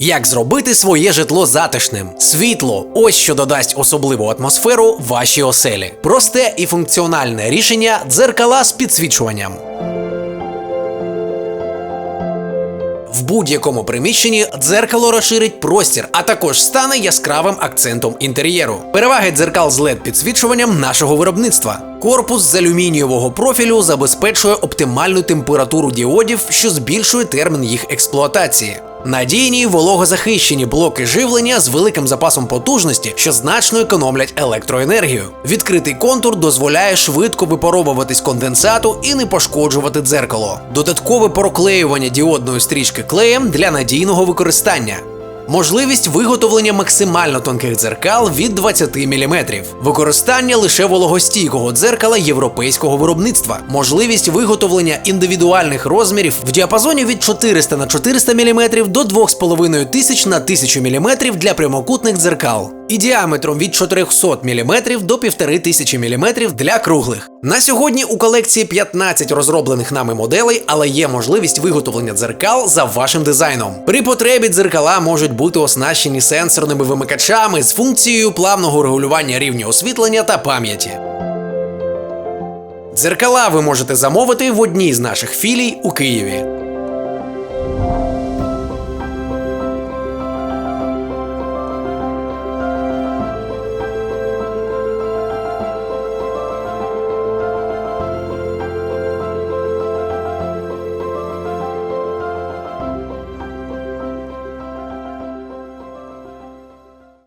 Як зробити своє житло затишним? Світло ось що додасть особливу атмосферу вашій оселі. Просте і функціональне рішення дзеркала з підсвічуванням. В будь-якому приміщенні дзеркало розширить простір, а також стане яскравим акцентом інтер'єру. Переваги дзеркал з led підсвічуванням нашого виробництва. Корпус з алюмінієвого профілю забезпечує оптимальну температуру діодів, що збільшує термін їх експлуатації. Надійні вологозахищені блоки живлення з великим запасом потужності, що значно економлять електроенергію. Відкритий контур дозволяє швидко випаровуватись конденсату і не пошкоджувати дзеркало. Додаткове проклеювання діодної стрічки клеєм для надійного використання. Можливість виготовлення максимально тонких дзеркал від 20 мм. Використання лише вологостійкого дзеркала європейського виробництва. Можливість виготовлення індивідуальних розмірів в діапазоні від 400 на 400 мм до 2500 на 1000 мм для прямокутних дзеркал. І діаметром від 400 мм до 1500 мм для круглих. На сьогодні у колекції 15 розроблених нами моделей, але є можливість виготовлення дзеркал за вашим дизайном. При потребі дзеркала можуть бути оснащені сенсорними вимикачами з функцією плавного регулювання рівня освітлення та пам'яті. Дзеркала ви можете замовити в одній з наших філій у Києві.